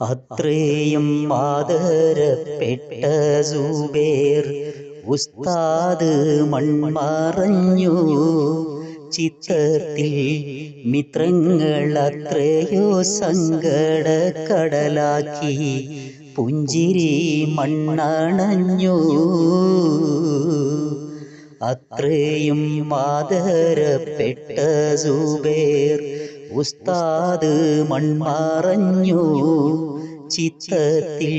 അത്രയും ആദരപ്പെട്ട സുബേർ ഉസ്താദ് മൺമറഞ്ഞു. ചിത്രത്തിൽ മിത്രങ്ങൾ അത്രയോ സങ്കട കടലാക്കി പുഞ്ചിരി മണ്ണണഞ്ഞു. അത്രയും മാതരപ്പെട്ട സുബേർ ഉസ്താദ് മൺമറഞ്ഞു. ചിത്തത്തിൽ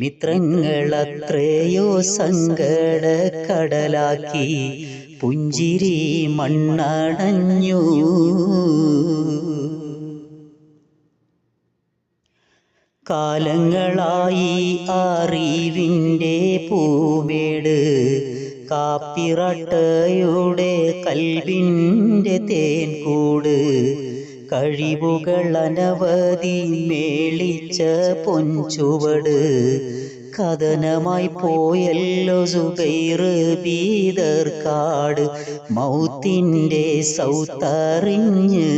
മിത്രങ്ങളത്രയോ സങ്കട കടലാക്കി പുഞ്ചിരി മണ്ണടഞ്ഞു കാലങ്ങളായി അറിവിന്റെ പൂമേട് കാപ്പിറട്ടയുടെ കൽവിന്റെ തേൻകൂട് കഴിവുകൾ അനവധി മേളിച്ച പൊഞ്ചുവട് കഥനമായി പോയല്ലോ സുബൈറ് ബീദർ കാട് മൗത്തിന്റെ സൗത്തറിഞ്ഞ്.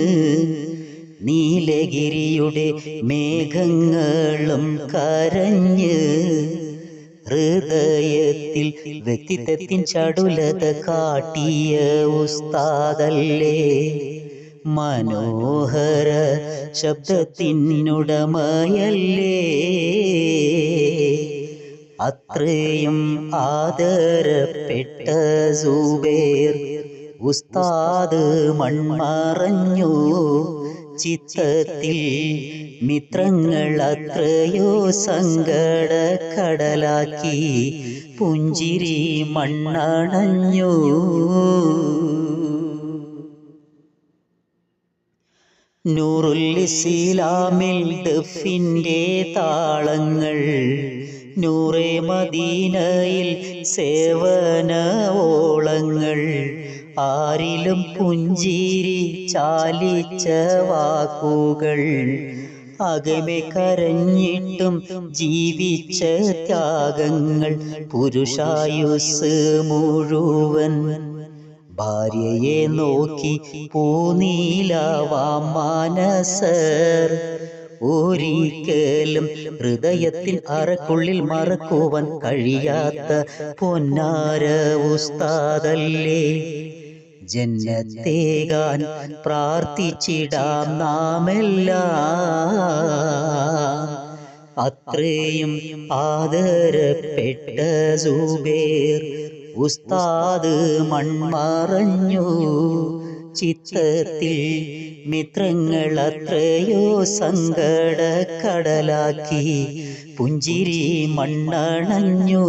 നീലഗിരിയുടെ മേഘങ്ങളും കരഞ്ഞ്. ഹൃദയത്തിൽ വ്യക്തിത്വത്തിൻ ചടുലത കാട്ടിയ ഉസ്താദല്ലേ? മനോഹര ശബ്ദത്തിനുടമയല്ലേ? അത്രയും ആദരപ്പെട്ട സുബേർ ഉസ്താദ് മൺമറഞ്ഞു. ചിത്തത്തിൽ മിത്രങ്ങൾ അത്രയോ സങ്കട കടലാക്കി പുഞ്ചിരി മണ്ണണഞ്ഞു. നൂറുൽ ഇസ്ലാമിൽ താളങ്ങൾ നൂറെ മദീനയിൽ സേവന ഓളങ്ങൾ ആരിലും പുഞ്ചിരി ചാലിച്ച വാക്കുകൾ അകമെ കരഞ്ഞിട്ടും ജീവിച്ച ത്യാഗങ്ങൾ പുരുഷായുസ് മുഴുവൻ. ഭാര്യയെ നോക്കി പൂനീലവാ മാനസർ ഒരിക്കലും ഹൃദയത്തിൽ അറക്കുള്ളിൽ മറക്കുവാൻ കഴിയാത്ത പൊന്നാര ഉസ്താദല്ലേ? ജന്നത്തേകാൻ പ്രാർത്ഥിച്ചിടാം നാമെല്ലാം. അത്രയും ആദരപ്പെട്ട സുബേർ ഉസ്താദ് മൺമറഞ്ഞു. ചിത്തത്തിൽ മിത്രങ്ങൾ അത്രയോ സങ്കട കടലാക്കി പുഞ്ചിരി മണ്ണണഞ്ഞു.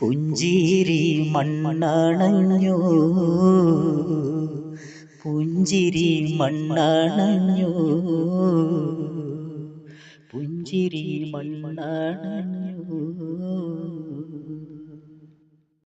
പുഞ്ചിരി മണ്ണണഞ്ഞു. പുഞ്ചിരി മണ്ണണഞ്ഞു. പുഞ്ചിരി മണ്ണണഞ്ഞു.